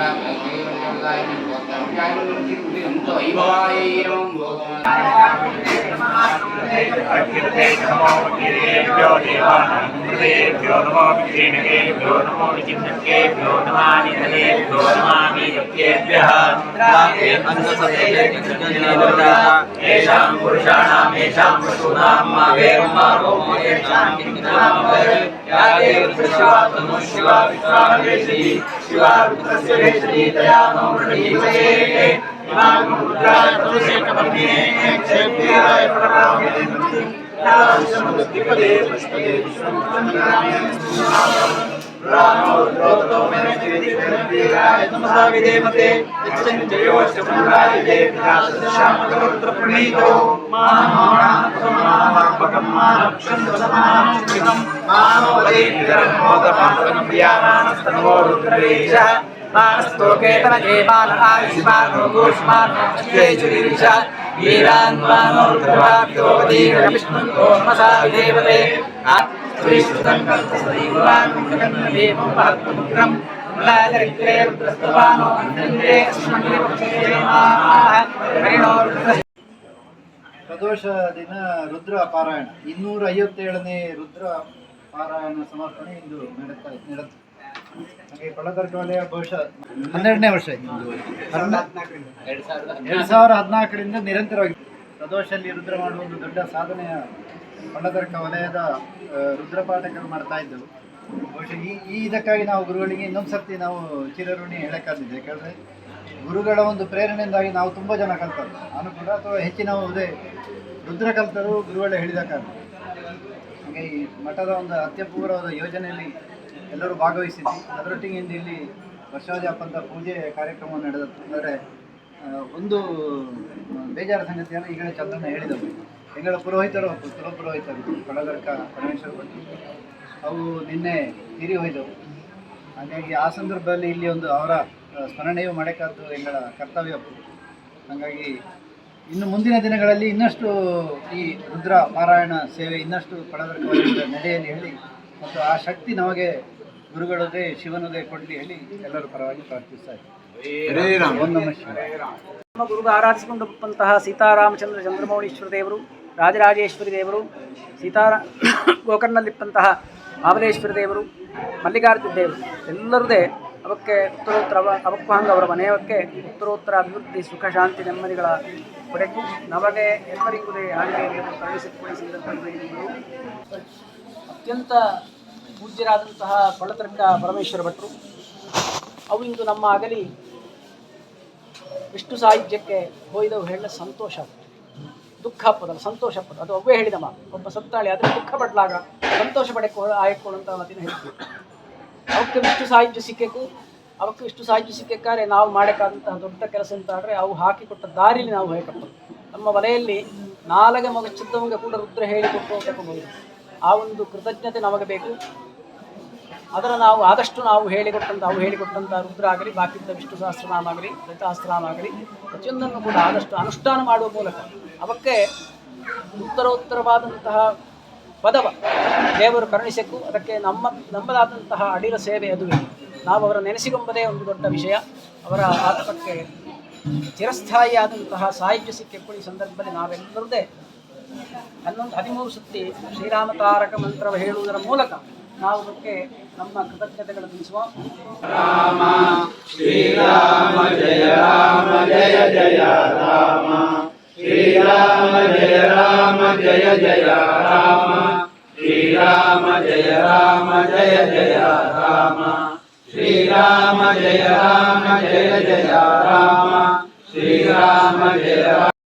Salamat. देवानामृतेभ्यो नमो विघ्नेभ्यो नमो विचिन्तकेभ्यो नमानिधनेभ्यो नमामीभ्येभ्यः येषां पुरुषाणां येषां पशूनां मा वेरुमारो येषां या देवशिवा तनु शिवा विश्वावेशी शिवा रुद्रस्य वेशी तया नो मृणीमये इमां విదేమతే ప్రణీతో మానమానాత్మకం మానక్షం మానవదే द्रोतो मे श्रीराय नमः विदेमते यच्चञ्जयो शमुराय देव्याश्यामरुद्रप्रणीतो मानमाणात्मनात्मकं मानक्षन्दसमानं मानवदेव्यरमोदमानं व्यामानस्तनवो रुद्रेशः मानस्तोकेतन एमान आयुष्मानो गोष्मानो श्रेजुरीश वीरान्मानो रुद्रवाप्योपदीर्घ विष्णुको नमसा विदेवते श्रीष्टं कर्तसदैवान् मुखकन्नदेवं महत्त्वमुग्रं मुलादरिद्रे रुद्रस्तवानो अन्यन्द्रे अस्मन्ये हरिणो रुद्र ಪ್ರದೋಷ ದಿನ ರುದ್ರ ಪಾರಾಯಣ ಇನ್ನೂರ ಐವತ್ತೇಳನೇ ರುದ್ರ ಪಾರಾಯಣ ಸಮರ್ಪಣೆ ಇಂದು ನಡೆತಾ ನಡೆದು ಹನ್ನೆರಡನೇ ವರ್ಷ ಎರಡ್ ಸಾವಿರದ ಸಾವಿರ ಹದಿನಾಲ್ಕರಿಂದ ನಿರಂತರವಾಗಿ ಪ್ರದೋಷದಲ್ಲಿ ರುದ್ರ ಮಾಡುವ ಒಂದು ದೊಡ್ಡ ಸಾಧನೆಯ ಪಳ್ಳದರ್ಕ ವಲಯದ ರುದ್ರಪಾಠಗಳು ರುದ್ರಪಾಠಕರು ಮಾಡ್ತಾ ಇದ್ದವು. ಬಹುಶಃ ಈ ಈ ಇದಕ್ಕಾಗಿ ನಾವು ಗುರುಗಳಿಗೆ ಇನ್ನೊಂದು ಸರ್ತಿ ನಾವು ಚಿರಋಣಿ ಹೇಳಕ್ಕಾಗ್ತಿದ್ದೆ ಯಾಕಂದರೆ ಗುರುಗಳ ಒಂದು ಪ್ರೇರಣೆಯಿಂದಾಗಿ ನಾವು ತುಂಬ ಜನ ಕಲ್ತರು ನಾನು ಕೂಡ ಅಥವಾ ಹೆಚ್ಚಿನವು ಅದೇ ರುದ್ರ ಕಲ್ತರು ಗುರುಗಳೇ ಹೇಳಿದ ಕಾರಣ. ಹಾಗೆ ಈ ಮಠದ ಒಂದು ಅತ್ಯಪೂರ್ವವಾದ ಯೋಜನೆಯಲ್ಲಿ ಎಲ್ಲರೂ ಭಾಗವಹಿಸಿದ್ವಿ. ಅದರೊಟ್ಟಿಗೆ ಇಂದು ಇಲ್ಲಿ ಹಬ್ಬದ ಪೂಜೆ ಕಾರ್ಯಕ್ರಮ ನಡೆದದ್ದು ಅಂದರೆ ಒಂದು ಬೇಜಾರ ಸಂಗತಿಯನ್ನು ಈಗಲೇ ಚಂದ್ರನ ಹೇಳಿದವು. ಹೆಂಗಳ ಪುರೋಹಿತರು ಕುಲ ಪುರೋಹಿತರು ಕಡಗರ್ಕ ಪರಮೇಶ್ವರ ಭಟ್ಟಿ ಅವು ನಿನ್ನೆ ತೀರಿ ಹೋಯ್ದವು. ಹಾಗಾಗಿ ಆ ಸಂದರ್ಭದಲ್ಲಿ ಇಲ್ಲಿ ಒಂದು ಅವರ ಸ್ಮರಣೆಯೂ ಮಾಡಬೇಕಾದ್ದು ಎಂಗಳ ಕರ್ತವ್ಯ ಹಾಗಾಗಿ ಇನ್ನು ಮುಂದಿನ ದಿನಗಳಲ್ಲಿ ಇನ್ನಷ್ಟು ಈ ರುದ್ರ ಪಾರಾಯಣ ಸೇವೆ, ಇನ್ನಷ್ಟು ವಲಯದ ನಡೆಯಲಿ ಹೇಳಿ ಮತ್ತು ಆ ಶಕ್ತಿ ನಮಗೆ ಗುರುಗಳದೇ ಶಿವನದೇ ಕೊಡಲಿ ಹೇಳಿ ಎಲ್ಲರ ಪರವಾಗಿ ಪ್ರಾರ್ಥಿಸ್ತಾ. ನಮ್ಮ ಗುರುಗಳು ಆರಾಧಿಸಿಕೊಂಡು ಬಂತಹ ಸೀತಾರಾಮಚಂದ್ರ ಚಂದ್ರಮೌಳೀಶ್ವರ ದೇವರು ರಾಜರಾಜೇಶ್ವರಿ ದೇವರು ಸೀತಾರ ಗೋಕರ್ಣಲ್ಲಿಪ್ಪಂತಹ ಮಾಮಲೇಶ್ವರಿ ದೇವರು ಮಲ್ಲಿಕಾರ್ಜುನ ದೇವರು ಎಲ್ಲರದೇ ಅವಕ್ಕೆ ಉತ್ತರೋತ್ತರ ಅವ- ಅವಕ್ಕೂ ಅವರ ಮನೆಯವಕ್ಕೆ ಉತ್ತರೋತ್ತರ ಅಭಿವೃದ್ಧಿ ಸುಖ ಶಾಂತಿ ನೆಮ್ಮದಿಗಳ ಕೊಡೆಗೂ ನಮಗೆ ಎಲ್ಲರಿಗೂ ಹಾಗೆ ಕರುಣಿಸಿಕೊಡಿಸಿದಂತಹ ಅತ್ಯಂತ ಪೂಜ್ಯರಾದಂತಹ ಕೊಳತರಂಗ ಪರಮೇಶ್ವರ ಭಟ್ರು. ಅವು ಇಂದು ನಮ್ಮ ಅಗಲಿ ವಿಷ್ಣು ಸಾಹಿತ್ಯಕ್ಕೆ ಹೋಯ್ದವು ಹೇಳ ಸಂತೋಷ ದುಃಖ ಪದಲ್ಲ ಸಂತೋಷ ಪದ ಅದು ಒಬ್ಬೇ ಹೇಳಿದ ಮಾತು. ಒಬ್ಬ ಸತ್ತಾಳಿ ಆದರೆ ದುಃಖ ಪಡ್ಲಾಗ ಸಂತೋಷ ಪಡಕ್ಕೆ ಆಯ್ಕೊಳ್ಳುವಂಥ ಮಾತಿನ ಹೇಳ್ತೀವಿ ಅವಕ್ಕೆ ವಿಷ್ಣು ಸಾಹಿತ್ಯ ಸಿಕ್ಕೇಕು, ಅವಕ್ಕೆ ವಿಷ್ಣು ಸಾಹಿತ್ಯ ಸಿಕ್ಕಾರೆ ನಾವು ಮಾಡಬೇಕಾದಂತಹ ದೊಡ್ಡ ಕೆಲಸ ಅಂತ ಆದರೆ ಅವು ಹಾಕಿಕೊಟ್ಟ ದಾರಿಲಿ ನಾವು ಹೇಳಬೇಕು ನಮ್ಮ ವಲೆಯಲ್ಲಿ ನಾಲಗೆ ಮಗ ಚಿತ್ತವಂಗೆ ಕೂಡ ರುದ್ರ ಹೇಳಿಕೊಟ್ಟು ತಗೊಳ್ಬೋದು ಆ ಒಂದು ಕೃತಜ್ಞತೆ ನಮಗೆ ಬೇಕು. ಅದರ ನಾವು ಆದಷ್ಟು ನಾವು ಹೇಳಿಕೊಟ್ಟಂಥ ಅವು ಹೇಳಿಕೊಟ್ಟಂಥ ರುದ್ರ ಆಗಲಿ ಬಾಕಿದ್ದ ವಿಷ್ಣು ಸಹಸ್ರನಾಮ ಆಗಲಿ ಲಲಿತಾಸ್ತ್ರನಾಮ ಆಗಲಿ, ಪ್ರತಿಯೊಂದನ್ನು ಕೂಡ ಆದಷ್ಟು ಅನುಷ್ಠಾನ ಮಾಡುವ ಮೂಲಕ ಅವಕ್ಕೆ ಉತ್ತರೋತ್ತರವಾದಂತಹ ಪದವ, ದೇವರು ಕರುಣಿಸಬೇಕು ಅದಕ್ಕೆ ನಮ್ಮ ನಮ್ಮದಾದಂತಹ ಅಡಿರ ಸೇವೆ ಅದುವೆ ನಾವು ಅವರ ನೆನೆಸಿಕೊಂಬದೇ ಒಂದು ದೊಡ್ಡ ವಿಷಯ. ಅವರ ಆತ್ಮಕ್ಕೆ ಚಿರಸ್ಥಾಯಿಯಾದಂತಹ ಸಾಹಿತ್ಯ ಸಿಕ್ಕಿಕೊಳ್ಳಿ ಈ ಸಂದರ್ಭದಲ್ಲಿ ನಾವೆಲ್ಲರದೇ ಹನ್ನೊಂದು ಹದಿಮೂರು ಸುತ್ತಿ ಶ್ರೀರಾಮ ತಾರಕ ಮಂತ್ರವ ಹೇಳುವುದರ ಮೂಲಕ ನಾವು ಅದಕ್ಕೆ ನಮ್ಮ ಕೃತಜ್ಞತೆಗಳನ್ನು ತಿಳಿಸುವ. ರಾಮ, ಶ್ರೀರಾಮ, ಜಯ ರಾಮ, ಜಯ ಜಯ ರಾಮ. ಶ್ರೀರಾಮ, ಜಯ ರಾಮ, ಜಯ ಜಯ ರಾಮ. ಶ್ರೀರಾಮ, ಜಯ ರಾಮ, ಜಯ ಜಯ ರಾಮ. ಶ್ರೀರಾಮ, ಜಯ ರಾಮ, ಜಯ ಜಯ ರಾಮ. ಶ್ರೀರಾಮ, ಜಯ